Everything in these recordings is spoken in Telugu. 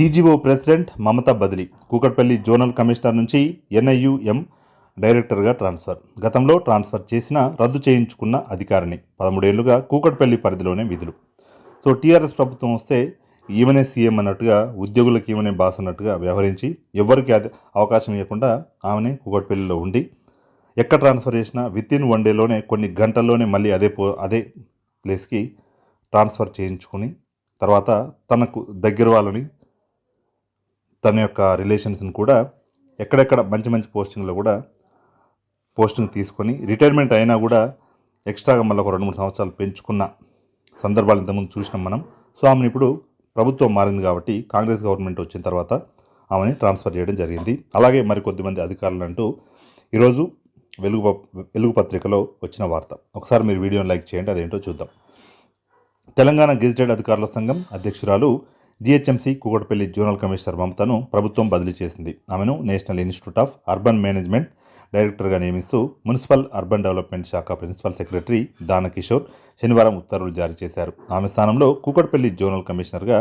టీజీఓ ప్రెసిడెంట్ మమతా బదిలీ. కూకట్పల్లి జోనల్ కమిషనర్ నుంచి ఎన్ఐయుఎం డైరెక్టర్గా ట్రాన్స్ఫర్. గతంలో ట్రాన్స్ఫర్ చేసిన రద్దు చేయించుకున్న అధికారిని. పదమూడేళ్ళుగా కూకట్పల్లి పరిధిలోనే విధులు. సో టీఆర్ఎస్ ప్రభుత్వం వస్తే ఈమెనే సీఎం అన్నట్టుగా ఉద్యోగులకు ఈమెనే బాస్ అన్నట్టుగా వ్యవహరించి ఎవరికి అది అవకాశం ఇవ్వకుండా ఆమెనే కూకట్పల్లిలో ఉండి ఎక్కడ ట్రాన్స్ఫర్ చేసినా విత్ ఇన్ వన్ డేలోనే కొన్ని గంటల్లోనే మళ్ళీ అదే పో అదే ప్లేస్కి ట్రాన్స్ఫర్ చేయించుకొని తర్వాత తనకు దగ్గర వాళ్ళని తన యొక్క రిలేషన్స్ని కూడా ఎక్కడెక్కడ మంచి మంచి పోస్టింగ్లో కూడా పోస్టింగ్ తీసుకొని రిటైర్మెంట్ అయినా కూడా ఎక్స్ట్రాగా మళ్ళీ ఒక రెండు మూడు సంవత్సరాలు పెంచుకున్న సందర్భాలు ఇంతకుముందు చూసినాం మనం. సో ఆమెను ఇప్పుడు ప్రభుత్వం మారింది కాబట్టి కాంగ్రెస్ గవర్నమెంట్ వచ్చిన తర్వాత ఆమెని ట్రాన్స్ఫర్ చేయడం జరిగింది. అలాగే మరికొద్దిమంది అధికారులు అంటూ ఈరోజు వెలుగు ప- వెలుగు పత్రికలో వచ్చిన వార్త. ఒకసారి మీరు వీడియోని లైక్ చేయండి అదేంటో చూద్దాం. తెలంగాణ గెజిటెడ్ అధికారుల సంఘం అధ్యక్షురాలు జిహెచ్ఎంసీ కూకట్పల్లి జోనల్ కమిషనర్ మమతను ప్రభుత్వం బదిలీ చేసింది. ఆమెను national institute of urban management డైరెక్టర్గా నియమిస్తూ మున్సిపల్ అర్బన్ డెవలప్మెంట్ శాఖ ప్రిన్సిపల్ సెక్రటరీ దానకిషోర్ శనివారం ఉత్తర్వులు జారీ చేశారు. ఆమె స్థానంలో కూకట్పల్లి జోనల్ కమిషనర్గా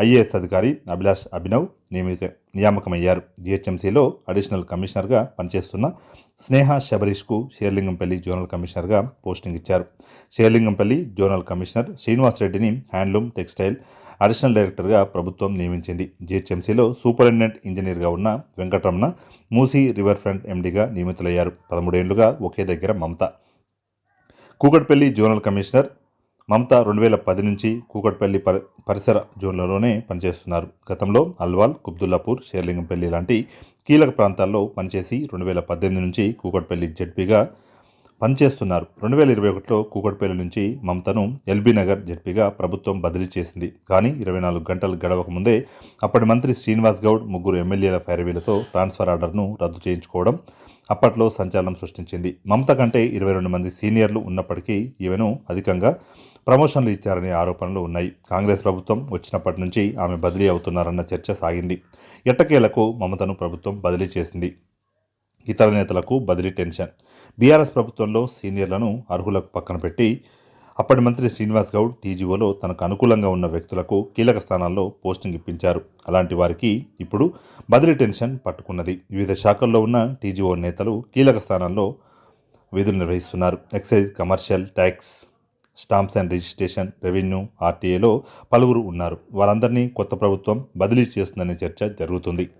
ఐఏఎస్ అధికారి అభిలాష్ అభినవ్ నియమిత నియామకమయ్యారు. జిహెచ్ఎంసీలో అడిషనల్ కమిషనర్గా పనిచేస్తున్న స్నేహ శబరీష్కు షేర్లింగంపల్లి జోనల్ కమిషనర్గా పోస్టింగ్ ఇచ్చారు. షేర్లింగంపల్లి జోనల్ కమిషనర్ శ్రీనివాస్ రెడ్డిని హ్యాండ్లూమ్ టెక్స్టైల్ అడిషనల్ డైరెక్టర్గా ప్రభుత్వం నియమించింది. జిహెచ్ఎంసీలో సూపరింటెండెంట్ ఇంజనీర్గా ఉన్న వెంకటరమణ మూసీ రివర్ ఫ్రంట్ ఎండీగా నియమితులయ్యారు. పదమూడేళ్ళుగా ఒకే దగ్గర మమత. కూకట్పల్లి జోనల్ కమిషనర్ మమత రెండు వేల పది నుంచి కూకట్పల్లి పరి పరిసర జోన్లలోనే పనిచేస్తున్నారు. గతంలో అల్వాల్ కుబ్దుల్లాపూర్ షేర్లింగంపల్లి లాంటి కీలక ప్రాంతాల్లో పనిచేసి రెండు వేల పద్దెనిమిది నుంచి కూకట్పల్లి జడ్పీగా పనిచేస్తున్నారు. రెండు వేల ఇరవై ఒకటిలో కూకట్పల్లి నుంచి మమతను ఎల్బీ నగర్ జడ్పీగా ప్రభుత్వం బదిలీ చేసింది. కానీ ఇరవై నాలుగు గంటలు గడవక ముందే అప్పటి మంత్రి శ్రీనివాస్ గౌడ్ ముగ్గురు ఎమ్మెల్యేల ఫైరవీలతో ట్రాన్స్ఫర్ ఆర్డర్ను రద్దు చేయించుకోవడం అప్పట్లో సంచలనం సృష్టించింది. మమత కంటే ఇరవై రెండు మంది సీనియర్లు ఉన్నప్పటికీ ఈమెను అధికంగా ప్రమోషన్లు ఇచ్చారనే ఆరోపణలు ఉన్నాయి. కాంగ్రెస్ ప్రభుత్వం వచ్చినప్పటి నుంచి ఆమె బదిలీ అవుతున్నారన్న చర్చ సాగింది. ఎట్టకేలకు మమతను ప్రభుత్వం బదిలీ చేసింది. ఇతర నేతలకు బదిలీ టెన్షన్. బీఆర్ఎస్ ప్రభుత్వంలో సీనియర్లను అర్హులకు పక్కన పెట్టి అప్పటి మంత్రి శ్రీనివాస్ గౌడ్ టీజీఓలో తనకు అనుకూలంగా ఉన్న వ్యక్తులకు కీలక స్థానాల్లో పోస్టింగ్ ఇప్పించారు. అలాంటి వారికి ఇప్పుడు బదిలీ టెన్షన్ పట్టుకున్నది. వివిధ శాఖల్లో ఉన్న టీజీఓ నేతలు కీలక స్థానాల్లో విధులు నిర్వహిస్తున్నారు. Excise commercial tax stamps and registration revenue ఆర్టీఏలో పలువురు ఉన్నారు. వారందరినీ కొత్త ప్రభుత్వం బదిలీ చేస్తుందనే చర్చ జరుగుతుంది.